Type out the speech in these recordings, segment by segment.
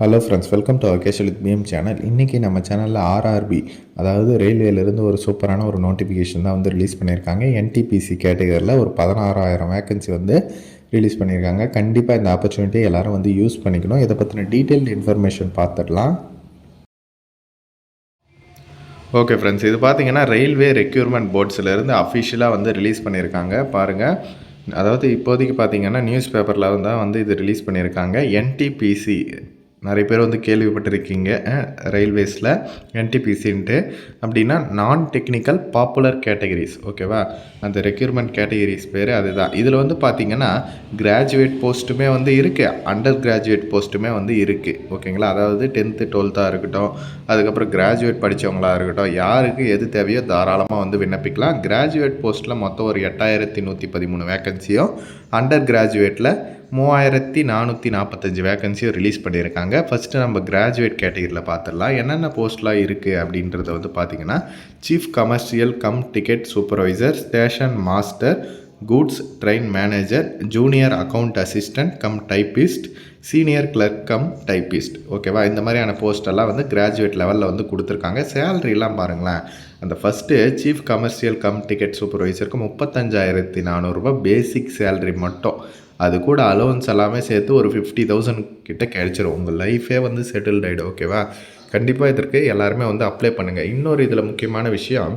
Hello friends welcome to அகேஷல் with PM channel இன்றைக்கி நம்ம சேனலில் ஆர்ஆர்பி அதாவது ரயில்வேலேருந்து ஒரு சூப்பரான ஒரு நோட்டிஃபிகேஷன் தான் வந்து ரிலீஸ் பண்ணியிருக்காங்க. என்டிபிசி கேட்டகரியில் ஒரு பதினாறாயிரம் வேக்கன்சி வந்து ரிலீஸ் பண்ணியிருக்காங்க. கண்டிப்பாக இந்த ஆப்பர்ச்சுனிட்டி எல்லோரும் வந்து யூஸ் பண்ணிக்கணும். இதை பற்றின டீட்டெயில்டு இன்ஃபர்மேஷன் பார்த்துடலாம். ஓகே ஃப்ரெண்ட்ஸ் இது பார்த்தீங்கன்னா ரயில்வே ரெக்யூர்மெண்ட் போர்ட்ஸ்லேருந்து அஃபிஷியலாக வந்து ரிலீஸ் பண்ணியிருக்காங்க. பாருங்கள் அதாவது இப்போதைக்கு பார்த்தீங்கன்னா நியூஸ் பேப்பரில் தான் வந்து இது ரிலீஸ் பண்ணியிருக்காங்க. என்டிபிசி நிறைய பேர் வந்து கேள்விப்பட்டிருக்கீங்க ரயில்வேஸில் என்டிபிசின்ட்டு அப்படின்னா நான் டெக்னிக்கல் பாப்புலர் கேட்டகரிஸ் ஓகேவா அந்த ரெக்யூர்மெண்ட் கேட்டகரிஸ் பேர் அதுதான். இதில் வந்து பார்த்தீங்கன்னா கிராஜுவேட் போஸ்ட்டுமே வந்து இருக்குது அண்டர் கிராஜுவேட் போஸ்ட்டுமே வந்து இருக்குது ஓகேங்களா அதாவது டென்த்து டுவெல்த்தாக இருக்கட்டும் அதுக்கப்புறம் கிராஜுவேட் படித்தவங்களாக இருக்கட்டும் யாருக்கு எது தேவையோ தாராளமாக வந்து விண்ணப்பிக்கலாம். கிராஜுவேட் போஸ்ட்டில் மொத்தம் ஒரு எட்டாயிரத்தி நூற்றி பதிமூணு வேக்கன்சியும் அண்டர் கிராஜுவேட்டில் மூவாயிரத்தி நானூற்றி நாற்பத்தஞ்சு வேகன்சியும் ரிலீஸ் பண்ணியிருக்காங்க. ஃபஸ்ட்டு நம்ம கிராஜுவேட் கேட்டகரியில் பார்த்துடலாம். என்னென்ன போஸ்ட்லாம் இருக்குது அப்படின்றத வந்து பார்த்திங்கன்னா chief commercial cum ticket supervisor station master goods train manager junior account assistant cum typist senior clerk cum typist ஓகேவா இந்த மாதிரியான போஸ்டெல்லாம் வந்து கிராஜுவேட் லெவலில் வந்து கொடுத்துருக்காங்க. சேலரிலாம் பாருங்களேன். அந்த first chief commercial cum ticket சூப்பர்வைசருக்கு முப்பத்தஞ்சாயிரத்தி நானூறுரூபா பேசிக் சேலரி மட்டும். அது கூட அலோவன்ஸ் எல்லாமே சேர்த்து ஒரு ஃபிஃப்டி தௌசண்ட் கிட்டே கிடச்சிரும். உங்கள் லைஃபே வந்து செட்டில்டு ஆகிடும் ஓகேவா கண்டிப்பாக இதற்கு எல்லாருமே வந்து அப்ளை பண்ணுங்கள் இன்னொரு இதில் முக்கியமான விஷயம்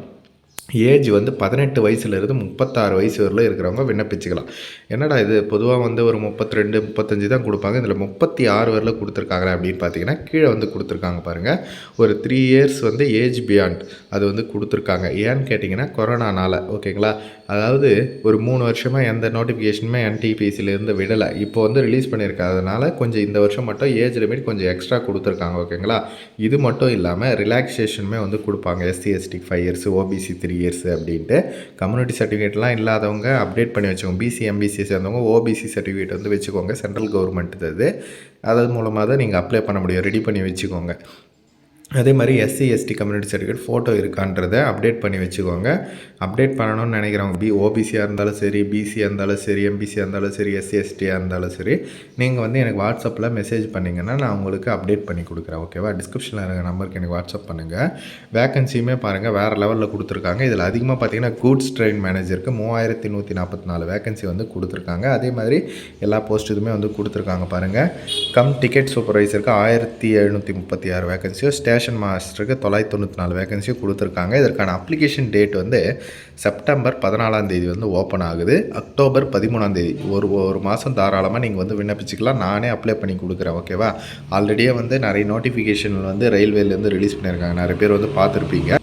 ஏஜ் வந்து பதினெட்டு வயசுலேருந்து முப்பத்தாறு வயசு வரையில் இருக்கிறவங்க விண்ணப்பிச்சுக்கலாம். என்னடா இது? பொதுவாக வந்து ஒரு முப்பத்தி ரெண்டு முப்பத்தஞ்சு தான் கொடுப்பாங்க. இதில் முப்பத்தி ஆறு வரல கொடுத்துருக்காங்களே அப்படின்னு பார்த்தீங்கன்னா கீழே வந்து கொடுத்துருக்காங்க பாருங்கள் ஒரு த்ரீ இயர்ஸ் வந்து ஏஜ் பியாண்ட் அது வந்து கொடுத்துருக்காங்க. ஏன்னு கேட்டிங்கன்னா கொரோனானால். ஓகேங்களா? அதாவது ஒரு மூணு வருஷமாக எந்த நோட்டிஃபிகேஷனுமே என்டிபிசிலேருந்து விடலை. இப்போ வந்து ரிலீஸ் பண்ணியிருக்காதனால கொஞ்சம் இந்த வருஷம் மட்டும் ஏஜ் லிமிட் கொஞ்சம் எக்ஸ்ட்ரா கொடுத்துருக்காங்க. ஓகேங்களா? இது மட்டும் இல்லாமல் ரிலாக்ஸேஷனுமே வந்து கொடுப்பாங்க. SC ST five years OBC three years அப்படின்ட்டு. கம்யூனிட்டி சர்டிஃபிகேட்லாம் இல்லாதவங்க அப்டேட் பண்ணி வச்சுக்கோங்க. பிசி எம்பிசி சேர்ந்தவங்க ஓபிசி சர்டிஃபிகேட் வந்து வச்சுக்கோங்க. சென்ட்ரல் கவர்மெண்ட் அது. அதன் மூலமாக தான் நீங்கள் அப்ளை பண்ண முடியும். ரெடி பண்ணி வச்சுக்கோங்க. அதே மாதிரி SC ST community certificate photo இருக்கான்றதை update பண்ணி வச்சுக்கோங்க. அப்டேட் பண்ணணும்னு நினைக்கிறவங்க பி ஓபிசியாக இருந்தாலும் சரி பிசியாக இருந்தாலும் சரி எம்பிசியாக இருந்தாலும் சரி எஸ்சி எஸ்டியாக இருந்தாலும் சரி நீங்கள் வந்து எனக்கு வாட்ஸ்அப்பில் மெசேஜ் பண்ணிங்கன்னா நான் உங்களுக்கு அப்டேட் பண்ணி கொடுக்குறேன் ஓகேவா டிஸ்கிரிப்ஷனில் இருக்கிற நம்பருக்கு எனக்கு வாட்ஸ்அப் பண்ணுங்கள் வேகன்சியுமே பாருங்கள் வேறு லெவலில் கொடுத்துருக்காங்க. இதில் அதிகமாக பார்த்தீங்கன்னா கூட்ஸ் ட்ரெயின் மேனேஜருக்கு மூவாயிரத்தி நூற்றி நாற்பத்தி நாலு வேகன்சி வந்து கொடுத்துருக்காங்க. அதே மாதிரி எல்லா போஸ்ட் இதுவுமே வந்து கொடுத்துருக்காங்க பாருங்கள் கம் டிக்கெட் சூப்பர்வைசருக்கு ஆயிரத்தி எழுநூற்றி முப்பத்தி ஆறு வேகன்சியும் ஸ்டே ஸ்டேஷன் மாஸ்டருக்கு தொள்ளாயிரத்தி தொண்ணூற்றி நாலு வேகன்சியும் கொடுத்துருக்காங்க. இதற்கான அப்ளிகேஷன் டேட் வந்து செப்டம்பர் பதினாலாம் தேதி வந்து ஓப்பன் ஆகுது. அக்டோபர் பதிமூணாம் தேதி. ஒரு ஒரு மாதம் தாராளமாக நீங்கள் வந்து விண்ணப்பிச்சிக்கலாம். நானே அப்ளை பண்ணி கொடுக்குறேன் ஓகேவா ஆல்ரெடியே வந்து நிறைய நோட்டிஃபிகேஷன் வந்து ரயில்வேலேருந்து ரிலீஸ் பண்ணியிருக்காங்க. நிறைய பேர் வந்து பார்த்துருப்பீங்க.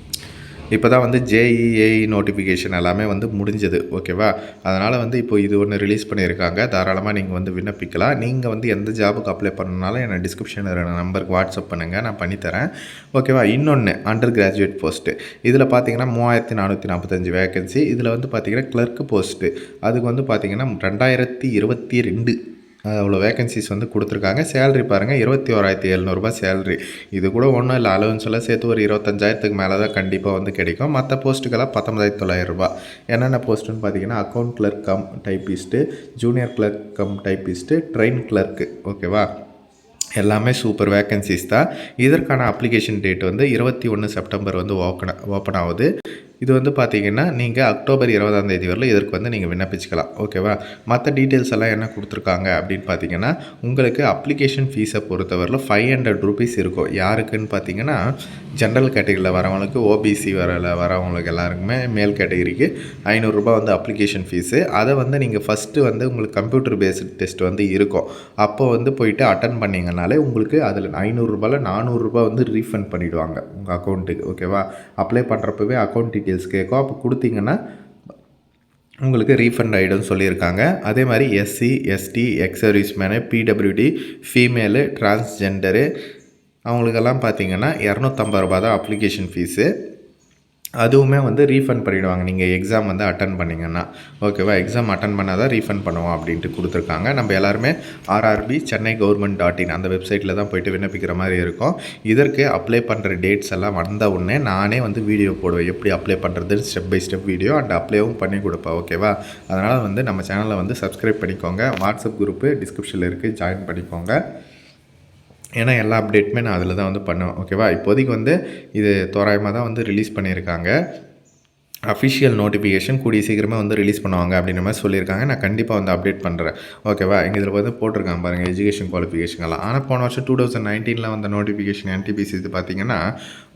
இப்போ தான் வந்து ஜேஇஏஇ நோட்டிஃபிகேஷன் எல்லாமே வந்து முடிஞ்சது ஓகேவா அதனால் வந்து இப்போ இது ஒன்று ரிலீஸ் பண்ணியிருக்காங்க. தாராளமாக நீங்கள் வந்து விண்ணப்பிக்கலாம். நீங்கள் வந்து எந்த ஜாபுக்கு அப்ளை பண்ணனாலும் என்னை டிஸ்கிரிப்ஷனில் நம்பருக்கு வாட்ஸ்அப் பண்ணுங்கள் நான் பண்ணித்தரேன் ஓகேவா இன்னொன்று அண்டர் கிராஜுவேட் போஸ்ட்டு இதில் பார்த்தீங்கன்னா மூவாயிரத்தி நானூற்றி நாற்பத்தஞ்சு வேகன்சி இதில் வந்து பார்த்தீங்கன்னா கிளர்க்கு போஸ்ட்டு அதுக்கு வந்து பார்த்தீங்கன்னா ரெண்டாயிரத்தி இருபத்தி ரெண்டு அவ்வளோ வேகன்சிஸ் வந்து கொடுத்துருக்காங்க. சேலரி பாருங்கள் இருபத்தி ஓராயிரத்தி எழுநூறுபா சேலரி இது கூட ஒன்றும் இல்லை அலவன்ஸ் எல்லாம் சேர்த்து ஒரு இருபத்தஞ்சாயிரத்துக்கு மேலே தான் கண்டிப்பாக வந்து கிடைக்கும். மற்ற போஸ்ட்டுக்கெல்லாம் பத்தொன்பதாயிரத்தி தொள்ளாயிரரூபா என்னென்ன போஸ்ட்டுன்னு பார்த்தீங்கன்னா account clerk cum typist junior clerk cum typist train clerk ஓகேவா எல்லாமே சூப்பர் வேக்கன்சிஸ் தான். இதற்கான அப்ளிகேஷன் டேட் வந்து இருபத்தி ஒன்று செப்டம்பர் வந்து ஓப்பன் ஓப்பன் ஆகுது. இது வந்து பார்த்தீங்கன்னா நீங்கள் அக்டோபர் இருபதாம் தேதி வரல இதற்கு வந்து நீங்கள் விண்ணப்பிச்சுக்கலாம். ஓகேவா மற்ற டீட்டெயில்ஸ் எல்லாம் என்ன கொடுத்துருக்காங்க அப்படின்னு பார்த்தீங்கன்னா உங்களுக்கு அப்ளிகேஷன் ஃபீஸை பொறுத்தவரையில் ஃபைவ் ஹண்ட்ரட் ருபீஸ் இருக்கும். யாருக்குன்னு பார்த்தீங்கன்னா ஜென்ரல் கேட்டகரியில் வரவங்களுக்கு ஓபிசி வரல வரவங்களுக்கு எல்லாருக்குமே மேல் கேட்டகரிக்கு ஐநூறுரூபா வந்து அப்ளிகேஷன் ஃபீஸு அதை வந்து நீங்கள் ஃபஸ்ட்டு வந்து உங்களுக்கு கம்ப்யூட்டர் பேஸ்டு டெஸ்ட் வந்து இருக்கும். அப்போ வந்து போயிட்டு அட்டன் பண்ணிங்கனாலே உங்களுக்கு அதில் ஐநூறுரூபாவில் நானூறுரூபா வந்து ரீஃபண்ட் பண்ணிவிடுவாங்க உங்கள் அக்கௌண்ட்டுக்கு ஓகேவா அப்ளை பண்ணுறப்பவே அக்கௌண்ட் டீட்டெயில்ஸ் கேட்கும். அப்போ கொடுத்தீங்கன்னா உங்களுக்கு ரீஃபண்ட் ஆகிடும்னு சொல்லியிருக்காங்க. அதே மாதிரி SC ST ex servicemen PWD female transgender அவங்களுக்கெல்லாம் பார்த்தீங்கன்னா இரநூத்தம்பது ரூபா தான் அப்ளிகேஷன் ஃபீஸு அதுவுமே வந்து ரீஃபண்ட் பண்ணிவிடுவாங்க நீங்கள் எக்ஸாம் வந்து அட்டன் பண்ணிங்கன்னா. ஓகேவா எக்ஸாம் அட்டன் பண்ணால் தான் ரீஃபண்ட் பண்ணுவோம் அப்படின்ட்டு கொடுத்துருக்காங்க. நம்ம எல்லாருமே RRB Chennai government dot in அந்த வெப்சைட்டில் தான் போயிட்டு விண்ணப்பிக்கிற மாதிரி இருக்கும். இதற்கு அப்ளை பண்ணுற டேட்ஸ் எல்லாம் வந்த உடனே நானே வந்து வீடியோ போடுவேன். எப்படி அப்ளை பண்ணுறது step by step video and அப்ளைவும் பண்ணி கொடுப்பேன். ஓகேவா அதனால் வந்து நம்ம சேனலை வந்து சப்ஸ்கிரைப் பண்ணிக்கோங்க. வாட்ஸ்அப் குரூப்பு டிஸ்கிரிப்ஷனில் இருக்குது ஜாயின் பண்ணிக்கோங்க. ஏன்னா எல்லா அப்டேட்டுமே நான் அதில் தான் வந்து பண்ணுவேன் ஓகேவா இப்போதைக்கு வந்து இது தோராயமாக தான் வந்து ரிலீஸ் பண்ணியிருக்காங்க. அஃபிஷியல் நோட்டிஃபிகேஷன் கூடிய சீக்கிரமாக வந்து ரிலீஸ் பண்ணுவாங்க அப்படின்ற மாதிரி சொல்லியிருக்காங்க. நான் கண்டிப்பாக வந்து அப்டேட் பண்ணுறேன் ஓகேவா இங்கே இதில் வந்து போட்டிருக்காங்க பாருங்கள் எஜுகேஷன் குவாலிஃபிகேஷன்லாம் ஆனால் போன வருஷம் டூ தௌசண்ட் நைன்டீனில் வந்த நோட்டிஃபிகேஷன் என்டிபிசி இது பார்த்தீங்கன்னா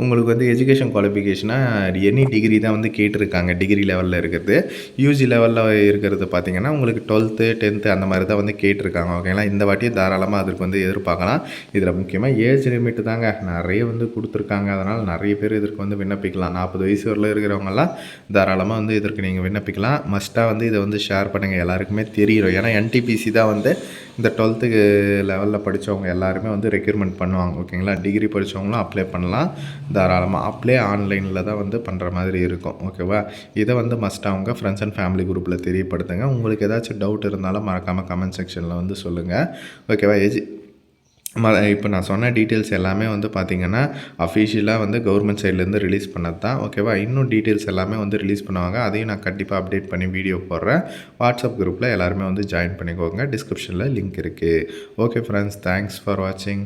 உங்களுக்கு வந்து எஜுகேஷன் குவாலிஃபிகேஷனாக எனி டிகிரி தான் வந்து கேட்டிருக்காங்க டிகிரி லெவலில் இருக்கிறது. யூஜி லெவலில் இருக்கிறது பார்த்தீங்கன்னா உங்களுக்கு டுவெல்த்து டென்த்து அந்த மாதிரி தான் வந்து கேட்டிருக்காங்க. ஓகேங்களா இந்த வாட்டியும் தாராளமாக அதற்கு வந்து எதிர்பார்க்கலாம். இதில் முக்கியமாக ஏஜ் லிமிட் தாங்க. நிறைய வந்து கொடுத்துருக்காங்க. அதனால் நிறைய பேர் இதற்கு வந்து விண்ணப்பிக்கலாம். நாற்பது வயசு வரல இருக்கிறவங்கலாம் தாராளமாக வந்து இதற்கு நீங்கள் விண்ணப்பிக்கலாம். மஸ்ட்டாக வந்து இதை வந்து ஷேர் பண்ணுங்கள் எல்லாருக்குமே தெரியும். ஏன்னா என்டிபிசி தான் வந்து இந்த டுவெல்த்துக்கு லெவலில் படித்தவங்க எல்லாருமே வந்து ரெக்யூர்மெண்ட் பண்ணுவாங்க. ஓகேங்களா டிகிரி படித்தவங்களும் அப்ளை பண்ணலாம். தாராளமாக அப்ளை ஆன்லைனில் தான் வந்து பண்ணுற மாதிரி இருக்கும். ஓகேவா இதை வந்து மஸ்ட்டாக அவங்க ஃப்ரெண்ட்ஸ் அண்ட் ஃபேமிலி குரூப்பில் தெரியப்படுத்துங்க. உங்களுக்கு ஏதாச்சும் டவுட் இருந்தாலும் மறக்காமல் கமெண்ட் செக்ஷனில் வந்து சொல்லுங்கள் ஓகேவா எஜி ம இப்போ நான் சொன்ன டீட்டெயில்ஸ் எல்லாமே வந்து பார்த்திங்கன்னா அஃபிஷியலாக வந்து கவர்மெண்ட் சைட்லேருந்து ரிலீஸ் பண்ணது தான் ஓகேவா இன்னும் டீட்டெயில்ஸ் எல்லாமே வந்து ரிலீஸ் பண்ணுவாங்க. அதையும் நான் கண்டிப்பாக அப்டேட் பண்ணி வீடியோ போடுறேன். வாட்ஸ்அப் குரூப்பில் எல்லாருமே வந்து ஜாயின் பண்ணிக்கோங்க. டிஸ்கிரிப்ஷனில் லிங்க் இருக்குது ஓகே ஃப்ரெண்ட்ஸ் தேங்க்ஸ் ஃபார் வாட்சிங்